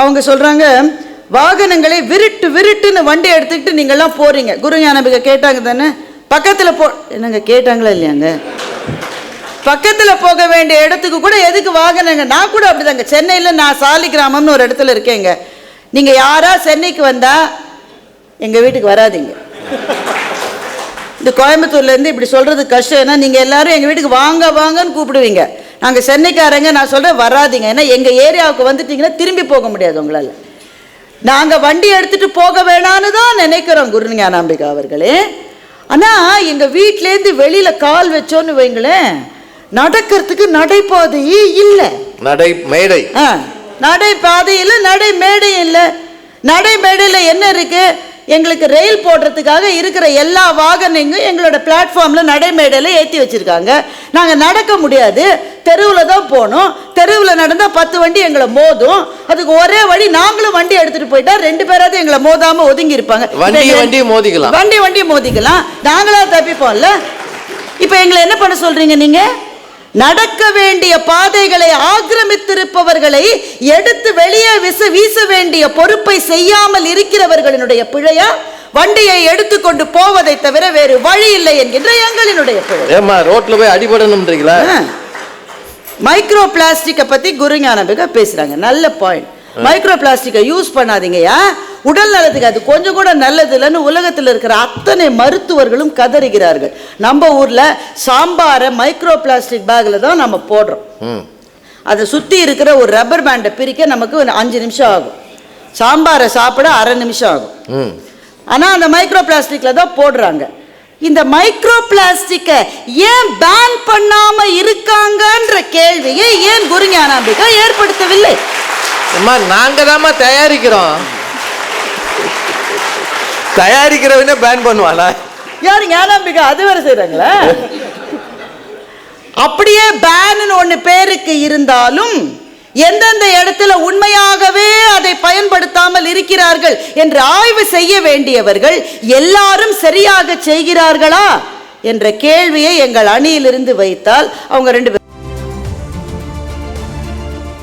அவங்க சொல்கிறாங்க வாகனங்களை விருட்டு விருட்டுன்னு வண்டி எடுத்துக்கிட்டு நீங்கள்லாம் போகிறீங்க குரு ஞானபிகை கேட்டாங்க தானே பக்கத்தில் போ என்னங்க கேட்டாங்களா இல்லையாங்க? பக்கத்தில் போக வேண்டிய இடத்துக்கு கூட எதுக்கு வாகனங்க? நான் கூட அப்படிதாங்க சென்னையில் நான் சாலி கிராமம்னு ஒரு இடத்துல இருக்கேங்க. நீங்கள் யாராக சென்னைக்கு வந்தால் எங்கள் வீட்டுக்கு வராதீங்க. இந்த கோயம்புத்தூர்லேருந்து இப்படி சொல்கிறது கஷ்டம் ஏன்னா நீங்கள் எல்லாரும் எங்கள் வீட்டுக்கு வாங்க வாங்கன்னு கூப்பிடுவீங்க. நாங்கள் சென்னைக்காரங்க நான் சொல்கிறேன் வராதீங்க. ஏன்னா எங்கள் ஏரியாவுக்கு வந்துட்டீங்கன்னா திரும்பி போக முடியாது உங்களால். நாங்கள் வண்டி எடுத்துகிட்டு போக வேணான்னு தான் நினைக்கிறோம் குரு ஞானாம்பிகா அவர்களே. ஆனால் எங்கள் வீட்டிலேருந்து வெளியில் கால் வச்சோன்னு வைங்களேன் நடக்கிறதுக்கு நடைபாதையே இல்லை. நடை மேடை. ஆ நடை பாதையில் நடை மேடை இல்லை. நடை மேடையில் என்ன இருக்கு? எங்களுக்கு ரயில் போடுறதுக்காக இருக்கிற எல்லா வாகனங்களும் எங்களோட பிளாட்ஃபார்மில் நடை மேடையில் ஏற்றி வச்சுருக்காங்க. நாங்கள் நடக்க முடியாது. தெருவில் தான் போகணும். தெருவில் நடந்தால் பத்து வண்டி எங்களை மோதும். அதுக்கு ஒரே வழி நாங்களும் வண்டி எடுத்துகிட்டு போயிட்டா ரெண்டு பேராவது எங்களை மோதாமல் ஒதுங்கி இருப்பாங்க வண்டி வண்டி மோதிக்கலாம். வண்டி வண்டி மோதிக்கலாம். நாங்களா தப்பிப்போம்ல. இப்போ எங்களை என்ன பண்ண சொல்றீங்க நீங்க? நடக்க வேண்டிய பாதைகளை ஆக்கிரமித்திருப்பவர்களை எடுத்து வெளியே விச வீச வேண்டிய பொறுப்பை செய்யாமல் இருக்கிறவர்களினுடைய பிழையா? வண்டியை எடுத்துக்கொண்டு போவதை தவிர வேறு வழி இல்லை என்கின்ற எங்களினுடைய பிழை. ஏமா ரோட்ல போய் அடிபடணும்ன்றீங்களா? மைக்ரோ பிளாஸ்டிக்கை பத்தி குரு ஞானபிகா பேசுறாங்க. நல்ல பாயிண்ட் மைக்ரோ பிளாஸ்டிக்கை யூஸ் பண்ணாதீங்கயா உடல் நலத்துக்கு அது கொஞ்சம் கூட நல்லது இல்லைன்னு உலகத்தில் இருக்கிற அத்தனை மருத்துவர்களும் கதறுகிறார்கள். நம்ம ஊர்ல சாம்பாரை மைக்ரோ பிளாஸ்டிக் பேக்கில் தான் நம்ம போடுறோம். அதை சுற்றி இருக்கிற ஒரு ரப்பர் பேண்டை பிரிக்க நமக்கு அஞ்சு நிமிஷம் ஆகும். சாம்பாரை சாப்பிட அரை நிமிஷம் ஆகும். ஆனால் அந்த மைக்ரோ பிளாஸ்டிக்கில் தான் போடுறாங்க. இந்த மைக்ரோ பிளாஸ்டிக்கை ஏன் பேன் பண்ணாம இருக்காங்கன்ற கேள்வியை ஏன் குரு ஞானாம்பிகா ஏற்படுத்தவில்லை? அம்மா நாங்க தாம்மா தயாரிக்கிறோம். தயாரிக்கிறவனே பேன் பண்ணுவானா யாரு ஞானாம்பிகா? அது வேற செய்யறாங்களா அப்படியே பேன் ஒன்று பேருக்கு இருந்தாலும் எந்தெந்த இடத்துல உண்மையாகவே அதை பயன்படுத்தாமல் இருக்கிறார்கள் என்று ஆய்வு செய்ய வேண்டியவர்கள் எல்லாரும் சரியாக செய்கிறார்களா? என்ற கேள்வியை எங்கள் அணியிலிருந்து வைத்தால் அவங்க ரெண்டு பேரும்